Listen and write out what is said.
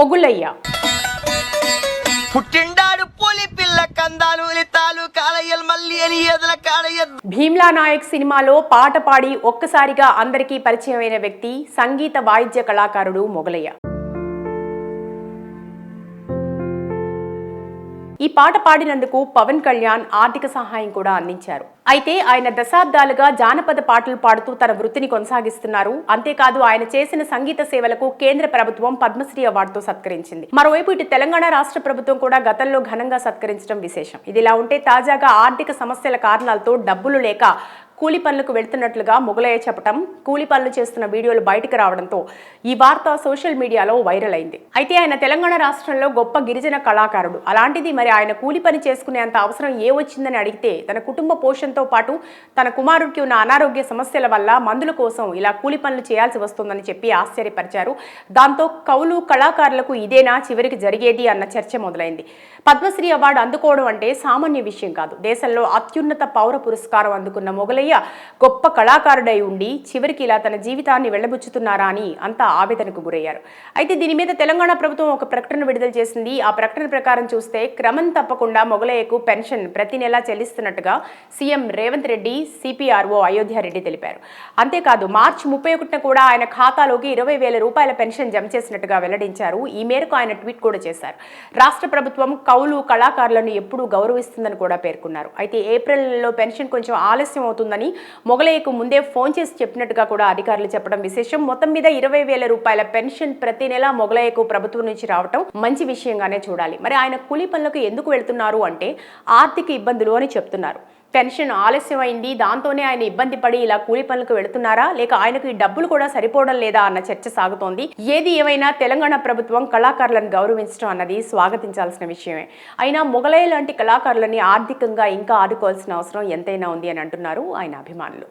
మొగులయ్య పుట్టిండాడు పులి పిల్ల కందాలు తాలు కాలయ్యలు మళ్ళీ అని ఎదల కాలయ్య భీమ్లా నాయక్ సినిమాలో పాట పాడి ఒక్కసారిగా అందరికీ పరిచయమైన వ్యక్తి సంగీత వాయిద్య కళాకారుడు మొగలయ్య. ఈ పాట పాడినందుకు పవన్ కళ్యాణ్ ఆర్థిక సహాయం కూడా అందించారు. అయితే ఆయన దశాబ్దాలుగా జానపద పాటలు పాడుతూ తన వృత్తిని కొనసాగిస్తున్నారు. అంతేకాదు ఆయన చేసిన సంగీత సేవలకు కేంద్ర ప్రభుత్వం పద్మశ్రీ అవార్డుతో సత్కరించింది. మరోవైపు ఇటు తెలంగాణ రాష్ట్ర ప్రభుత్వం కూడా గతంలో ఘనంగా సత్కరించడం విశేషం. ఇదిలా ఉంటే తాజాగా ఆర్థిక సమస్యల కారణాలతో డబ్బులు లేక కూలి పనులకు వెళ్తున్నట్లుగా మొగలయ్య చెప్పటం కూలి పనులు చేస్తున్న వీడియోలు బయటకు రావడంతో ఈ వార్త సోషల్ మీడియాలో వైరల్ అయింది. అయితే ఆయన తెలంగాణ రాష్ట్రంలో గొప్ప గిరిజన కళాకారుడు. అలాంటిది మరి ఆయన కూలి పని చేసుకునేంత అవసరం ఏ వచ్చిందని అడిగితే తన కుటుంబ పోషణతో పాటు తన కుమారుడికి ఉన్న అనారోగ్య సమస్యల వల్ల మందుల కోసం ఇలా కూలి పనులు చేయాల్సి వస్తుందని చెప్పి ఆశ్చర్యపరిచారు. దాంతో కౌలు కళాకారులకు ఇదేనా చివరికి జరిగేది అన్న చర్చ మొదలైంది. పద్మశ్రీ అవార్డు అందుకోవడం అంటే సామాన్య విషయం కాదు. దేశంలో అత్యున్నత పౌర పురస్కారం అందుకున్న మొగలయ్య గొప్ప కళాకారుడై ఉండి చివరికి ఇలా తన జీవితాన్ని వెళ్ళబుచ్చుతున్నారా అని అంతా ఆవేదనకు గురయ్యారు. అయితే దీని మీద తెలంగాణ ప్రభుత్వం ఒక ప్రకటన విడుదల చేసింది. ఆ ప్రకటన ప్రకారం చూస్తే క్రమం తప్పకుండా మొగలయ్యకు పెన్షన్ ప్రతి నెలా చెల్లిస్తున్నట్టుగా సీఎం రేవంత్ రెడ్డి సిపిఆర్ఓ అయోధ్య రెడ్డి తెలిపారు. అంతేకాదు మార్చి ముప్పై ఒకటిన కూడా ఆయన ఖాతాలోకి ఇరవై వేల రూపాయల పెన్షన్ జమ చేసినట్టుగా వెల్లడించారు. ఈ మేరకు ఆయన ట్వీట్ కూడా చేశారు. రాష్ట్ర ప్రభుత్వం కౌలు కళాకారులను ఎప్పుడూ గౌరవిస్తుందని కూడా పేర్కొన్నారు. అయితే ఏప్రిల్ నెలలో పెన్షన్ కొంచెం ఆలస్యం అవుతుందని మొగలయ్యకు ముందే ఫోన్ చేసి చెప్పినట్టుగా కూడా అధికారులు చెప్పడం విశేషం. మొత్తం మీద ఇరవై వేల రూపాయల పెన్షన్ ప్రతి నెల మొగలయ్యకు ప్రభుత్వం నుంచి రావటం మంచి విషయంగానే చూడాలి. మరి ఆయన కూలీ పనులకు ఎందుకు వెళ్తున్నారు అంటే ఆర్థిక ఇబ్బందులు అని చెప్తున్నారు. పెన్షన్ ఆలస్యమైంది దాంతోనే ఆయన ఇబ్బంది పడి ఇలా కూలి పనులకు వెళుతున్నారా? లేక ఆయనకు ఈ డబ్బులు కూడా సరిపోవడం లేదా అన్న చర్చ సాగుతోంది. ఏది ఏమైనా తెలంగాణ ప్రభుత్వం కళాకారులను గౌరవించడం అన్నది స్వాగతించాల్సిన విషయమే. అయినా మొగలయ్య లాంటి కళాకారులని ఆర్థికంగా ఇంకా ఆదుకోవాల్సిన అవసరం ఎంతైనా ఉంది అని అంటున్నారు ఆయన అభిమానులు.